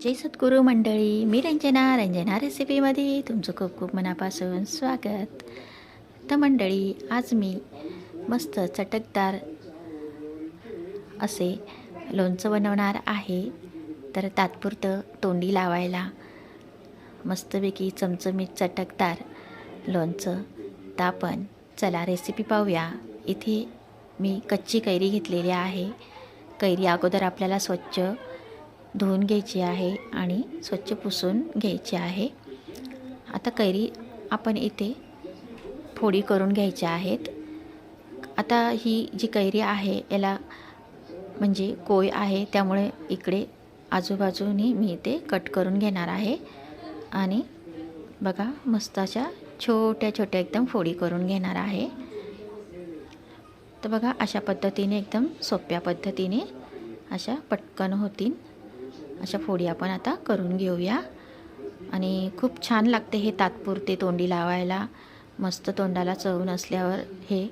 जय सद्गुरू मंडळी मी रंजना रंजना रेसिपीमध्ये तुमचं खूप खूप मनापासून स्वागत. तर मंडळी आज मी मस्त चटकदार असे लोणचं बनवणार आहे. तर तात्पुरतं तोंडी लावायला मस्तपैकी चमचमीत चटकदार लोणचं. तर आपण चला रेसिपी पाहूया. इथे मी कच्ची कैरी घेतलेली आहे. कैरी अगोदर आपल्याला स्वच्छ धुवून घ्यायची आहे आणि स्वच्छ पुसून घ्यायची आहे. आता कैरी आपण इथे फोडी करून घ्यायच्या आहेत. आता ही जी कैरी आहे याला म्हणजे कोय आहे त्यामुळे इकडे आजूबाजूनी मी इथे कट करून घेणार आहे. आणि बघा मस्त अशा छोट्या छोट्या एकदम फोडी करून घेणार आहे. तर बघा अशा पद्धतीने एकदम सोप्या पद्धतीने अशा पटकन होतील. अशा फोडी आपण आता करून घेऊया. आणि खूप छान लागते हे तात्पुरते तोंडी लावायला. मस्त तोंडाला चव नसल्यावर हे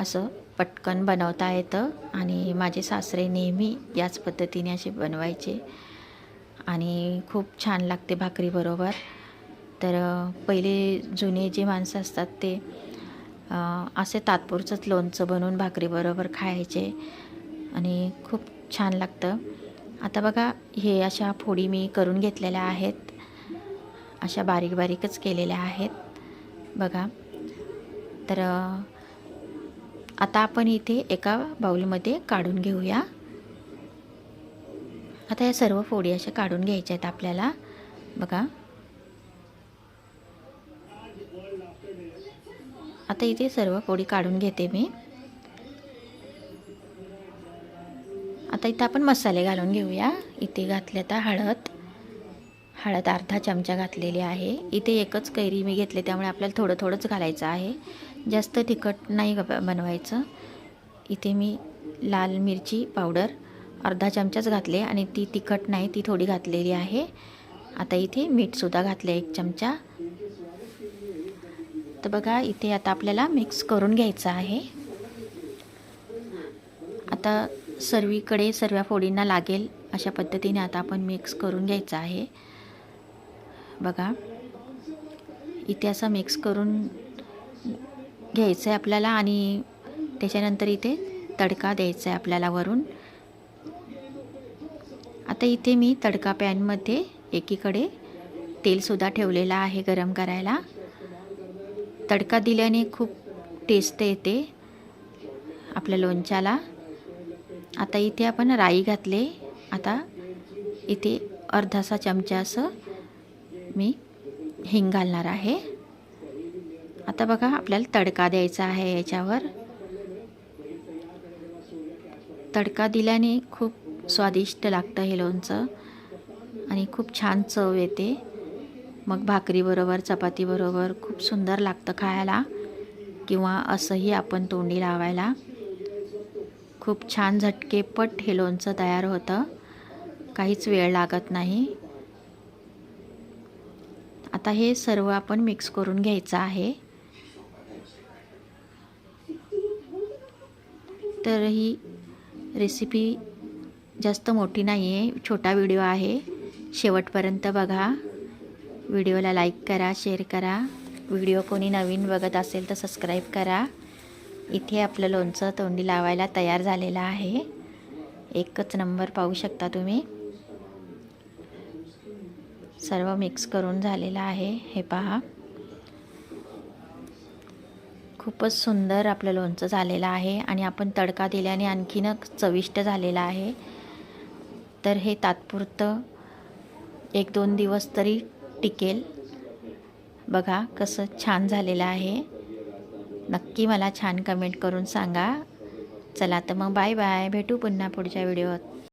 असं पटकन बनवता येतं. आणि माझे सासरे नेहमी याच पद्धतीने असे बनवायचे. आणि खूप छान लागते भाकरीबरोबर तर पहिले जुने जे माणसं असतात ते असे तात्पुरचंच लोणचं बनवून भाकरीबरोबर खायचे. आणि खूप छान लागतं. आता बघा हे अशा फोडी मी करून घेतलेल्या आहेत. अशा बारीक बारीकच केलेल्या आहेत. बघा. तर आता आपण इथे एका बाऊलमध्ये काढून घेऊया. आता या सर्व फोडी अशा काढून घ्यायच्या आहेत आपल्याला. बघा. आता इथे सर्व फोडी काढून घेते मी. आता इथं आपण मसाले घालून घेऊया. इथे घातले आता हळद. हळद अर्धा चमचा घातलेली आहे. इथे एकच कैरी मी घेतले त्यामुळे आपल्याला थोडं थोडंच घालायचं आहे. जास्त तिखट नाही बनवायचं. इथे मी लाल मिरची पावडर अर्धा चमचाच घातले आणि ती तिखट नाही ती थोडी घातलेली आहे. आता इथे मीठसुद्धा घातले एक चमचा. तर बघा इथे आता आपल्याला मिक्स करून घ्यायचं आहे. आता सर्वीकडे सर्व फोडींना लागेल अशा पद्धतीने आता आपण मिक्स करून घ्यायचं आहे. बघा इथे असं मिक्स करून घ्यायचं आहे आपल्याला आणि त्याच्यानंतर इथे तडका द्यायचा आहे आपल्याला वरून. आता इथे मी तडका पॅनमध्ये एकीकडे तेलसुद्धा ठेवलेलं आहे गरम करायला. तडका दिल्याने खूप टेस्ट येते आपल्या लोणच्याला. आता इथे आपण राई घातले. आता इथे अर्धासा चमचा असं मी हिंग घालणार आहे. आता बघा आपल्याला तडका द्यायचा आहे याच्यावर. तडका दिल्याने खूप स्वादिष्ट लागतं हे लोणचं. आणि खूप छान चव येते. मग भाकरीबरोबर चपातीबरोबर खूप सुंदर लागतं खायला. किंवा असंही आपण तोंडी लावायला. खूप छान झटकेपट हे लोणचं तयार होतं. काहीच वेळ लागत नाही. आता हे सर्व आपण मिक्स करून घ्यायचं आहे. तर ही रेसिपी जास्त मोठी नाही आहे छोटा व्हिडिओ आहे. शेवटपर्यंत बघा. व्हिडिओला लाईक करा शेअर करा. व्हिडिओ कोणी नवीन बघत असेल तर सबस्क्राईब करा. इथे आपलं लोणचं तोंडी लावायला तयार झालेलं आहे. एकच नंबर पाहू शकता तुम्ही. सर्व मिक्स करून झालेलं आहे. हे पहा. खूपच सुंदर आपलं लोणचं झालेलं आहे आणि आपण तडका दिल्याने आणखीनच चविष्ट झालेलं आहे. तर हे तात्पुरतं एक दोन दिवस तरी टिकेल. बघा कसं छान झालेलं आहे. नक्की मला छान कमेंट करून सांगा. चला तर मग बाय बाय भेटू पुन्हा पुढच्या व्हिडिओत